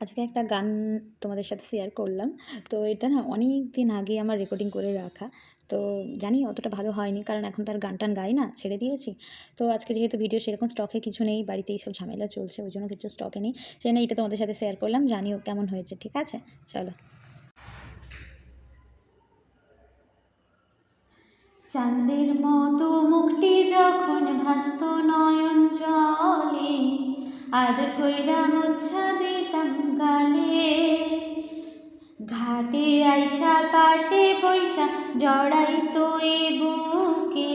আজকে একটা গান তোমাদের সাথে শেয়ার করলাম। তো এটা না অনেক দিন আগে আমার রেকর্ডিং করে রাখা। তো জানি অতটা ভালো হয়নি, কারণ এখন তো আর গান টান গাই না, ছেড়ে দিয়েছি। তো আজকে যেহেতু ভিডিও সেরকম স্টকে কিছু নেই বাড়িতে এইসব ঝামেলা চলছে, ওই জন্য কিছু স্টকে নেই। সেই না এটা তোমাদের সাথে শেয়ার করলাম, জানিও কেমন হয়েছে, ঠিক আছে? চলো। চাঁদের মতো মুখটি যখন ভাসত নয়ন জলে আদর কইরা মোচ্ছা দিতাম গালে ঘাটে আইসা পাশে বৈশা জড়াই তো এ বুকে।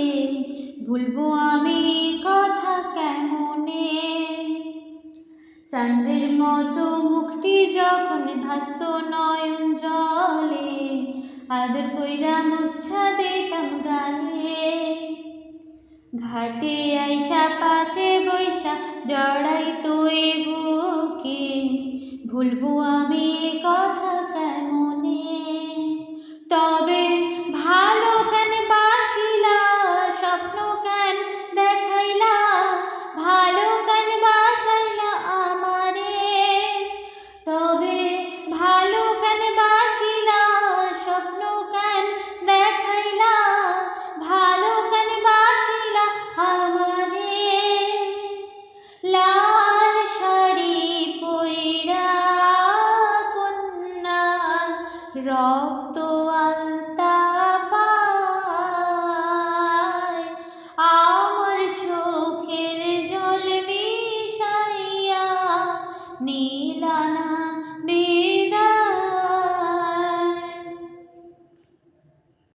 ভুলবো আমি কথা কেমনে? চাঁদের মতো মুখটি যখন ভাসত নয়ন জলে, আদর কইরা মুচ্ছা দিতাম গালে ঘাটে আইসা পাশে বৈশা জড়াই তো এ বুকে ভুলবো আমি কথা। রক্ত আলতা আমার চোখের জল মিশাইয়া নীলানা